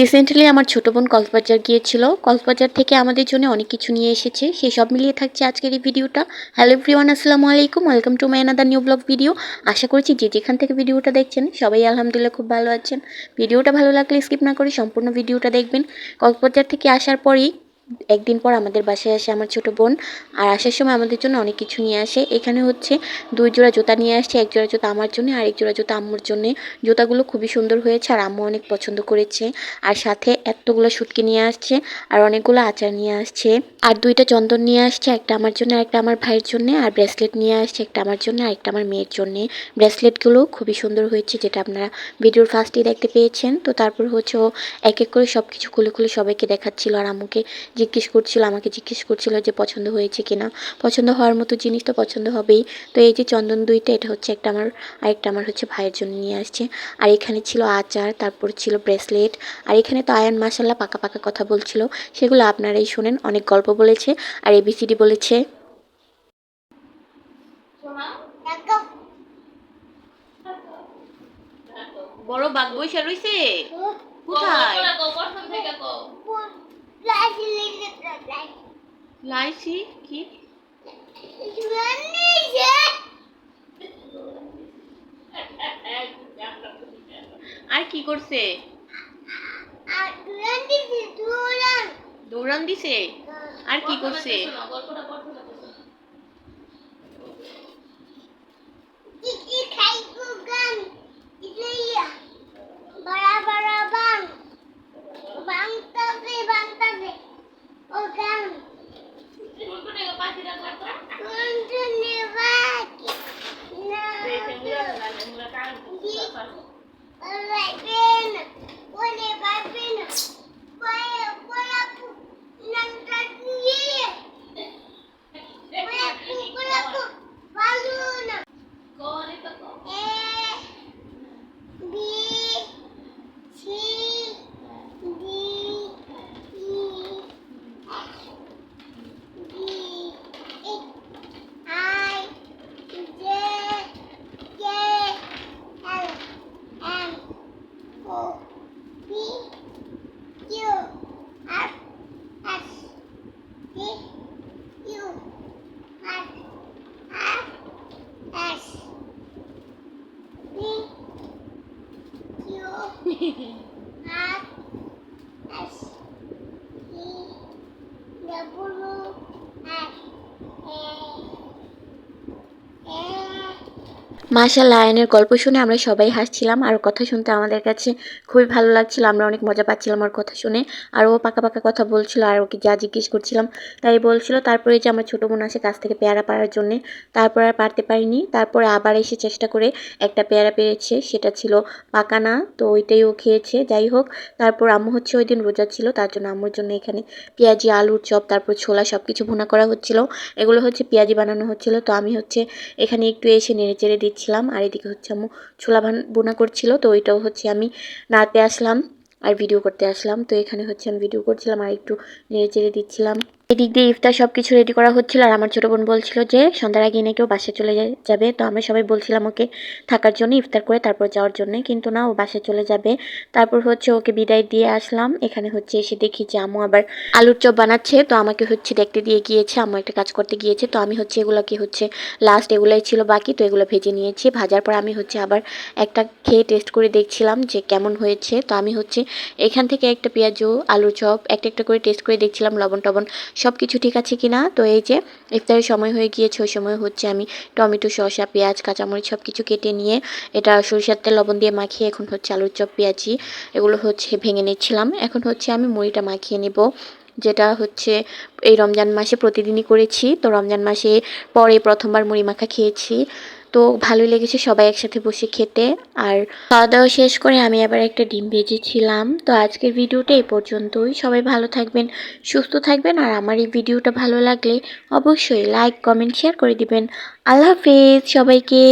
Recently আমার ছোটো বোন কক্সবাজার গিয়েছিল। কক্সবাজার থেকে আমাদের জন্য অনেক কিছু নিয়ে এসেছে। সেই সব মিলিয়ে থাকছে আজকের এই ভিডিওটা। হ্যালো এভরিওয়ান আসসালামু আলাইকুম। Welcome to my another new blog video আশা করছি যে যেখান থেকে ভিডিওটা দেখছেন, সবাই আলহামদুলিল্লাহ খুব ভালো আছেন। ভিডিওটা ভালো লাগলে স্কিপ না করে সম্পূর্ণ ভিডিওটা দেখবেন। কক্সবাজার থেকে আসার পরেই একদিন পর আমাদের বাসায় আসে আমার ছোট বোন, আর আসার সময় আমাদের জন্য অনেক কিছু নিয়ে আসে। এখানে হচ্ছে দুই জোড়া জুতা নিয়ে আসছে এক জোড়া জুতা আমার জন্য আর এক জোড়া জুতা আম্মুর জন্য। জুতাগুলো খুবই সুন্দর হয়েছে আর আম্মু অনেক পছন্দ করেছে। আর সাথে এতগুলো সুটকি নিয়ে আসছে আর অনেকগুলো আচার নিয়ে আসছে। আর দুইটা চন্দন নিয়ে আসছে, একটা আমার জন্য আর একটা আমার ভাইয়ের জন্য। আর ব্রেসলেট নিয়ে আসছে, একটা আমার জন্য আর একটা আমার মেয়ের জন্য। ব্রেসলেটগুলো খুবই সুন্দর হয়েছে, যেটা আপনারা ভিডিওর ফার্স্টেই দেখতে পেয়েছেন। তো তারপর হচ্ছে এক এক করে সব কিছু খুলে খুলে সবাইকে দেখাচ্ছিল আর আম্মুকে জিজ্ঞেস করছিল আমাকে জিজ্ঞেস করছিল যে পছন্দ হয়েছে কিনা পছন্দ হওয়ার মতো জিনিস তো পছন্দ হবেই তো এই যে চন্দন দুইটা এটা হচ্ছে একটা আমার আরেকটা আমার হচ্ছে ভাইয়ের জন্য নিয়ে আসছে আর এখানে ছিল আচার তারপর ছিল ব্রেসলেট আর এখানে তো আয়ান মাসাল্লাহ পাকা পাকা কথা বলছিল সেগুলো আপনারাই শোনেন অনেক গল্প বলেছে আর এবিসিডি বলেছে বড় বাঘ বৈশা রইছে কোথায় লাইছি কি? আর কি করছে? দৌড়ান দিছে? আর কি করছে? Hehehe মাশাল্লাহ লায়নের গল্প শুনে আমরা সবাই হাসছিলাম। আর কথা শুনতে আমাদের কাছে খুবই ভালো লাগছিল। আমরা অনেক মজা পাচ্ছিলাম ওর কথা শুনে। আর ও পাকা পাকা কথা বলছিল আর ওকে যা জিজ্ঞেস করছিলাম তাই বলছিল, তারপরে যে আমার ছোটো বোন আসে কাছ থেকে পেয়ারা পাড়ার জন্যে, তারপর আর পারতে পারিনি। তারপরে আবার এসে চেষ্টা করে একটা পেয়ারা পেরেছে, সেটা ছিল পাকা না, তো ওইটাই ও খেয়েছে। যাই হোক, তারপর আম্মু হচ্ছে ওই দিন রোজা ছিল, তার জন্য আম্মুর জন্য এখানে পেঁয়াজি আলুর চপ, তারপর ছোলা সব কিছু ভুনা করা হচ্ছিল। এগুলো হচ্ছে পেঁয়াজি বানানো হচ্ছিল। তো আমি হচ্ছে এখানে একটু এসে নেড়ে চেড়ে দিচ্ছিলাম আর এদিকে হচ্ছে আম্মু ছোলা বোনা করছিল, তো ওইটাও হচ্ছে আমি নাড়তে আসলাম আর ভিডিও করতে আসলাম। তো এখানে হচ্ছে আমি ভিডিও করছিলাম আর একটু নেড়ে চেড়ে দিচ্ছিলাম। এদিক দিয়ে ইফতার সব কিছু রেডি করা হচ্ছিল আর আমার ছোটো বোন বলছিল যে সন্ধ্যার আগে এনে কেউ বাসে চলে যাবে। তো আমরা সবাই বলছিলাম ওকে থাকার জন্য ইফতার করে তারপর যাওয়ার জন্য। কিন্তু না, ও বাসে চলে যাবে। তারপর হচ্ছে ওকে বিদায় দিয়ে আসলাম। এখানে হচ্ছে এসে দেখি যে আমু আবার আলুর চপ বানাচ্ছে। তো আমাকে হচ্ছে দেখতে দিয়ে গিয়েছে। আম্মু একটা কাজ করতে গিয়েছে। তো আমি হচ্ছে এগুলোকে হচ্ছে লাস্ট এগুলাই ছিল বাকি। তো এগুলো ভেজে নিয়েছি। ভাজার পর আমি হচ্ছে আবার একটা খেয়ে টেস্ট করে দেখছিলাম যে কেমন হয়েছে। তো আমি হচ্ছে এখান থেকে একটা পেঁয়াজু, আলুর চপ, একটা একটা করে টেস্ট করে দেখছিলাম। লবণ টবণ সব কিছু ঠিক আছে কি না তো এই যে, ইফতারের সময় হয়ে গিয়েছে, ওই সময় হচ্ছে আমি টমেটো, শসা, পেঁয়াজ, কাঁচামরিচ সব কিছু কেটে নিয়ে এটা সরিষার তেল, লবণ দিয়ে মাখিয়ে এখন হচ্ছে আলুর চপ, পেঁয়াজি এগুলো হচ্ছে ভেঙে নিচ্ছিলাম। এখন হচ্ছে আমি মুড়িটা মাখিয়ে নেব, যেটা হচ্ছে এই রমজান মাসে প্রতিদিনই করেছি। তো রমজান মাসে পরে প্রথমবার মুড়ি মাখা খেয়েছি। তো ভালোই লেগেছে সবাই একসাথে বসে খেতে। আর খাওয়া দাওয়া শেষ করে আমি আবার একটা ডিম ভেজেছিলাম। তো আজকের ভিডিওটা এই পর্যন্তই। সবাই ভালো থাকবেন, সুস্থ থাকবেন। আর আমার এই ভিডিওটা ভালো লাগলে অবশ্যই লাইক কমেন্ট শেয়ার করে দিবেন। আল্লাহ হাফেজ সবাইকে।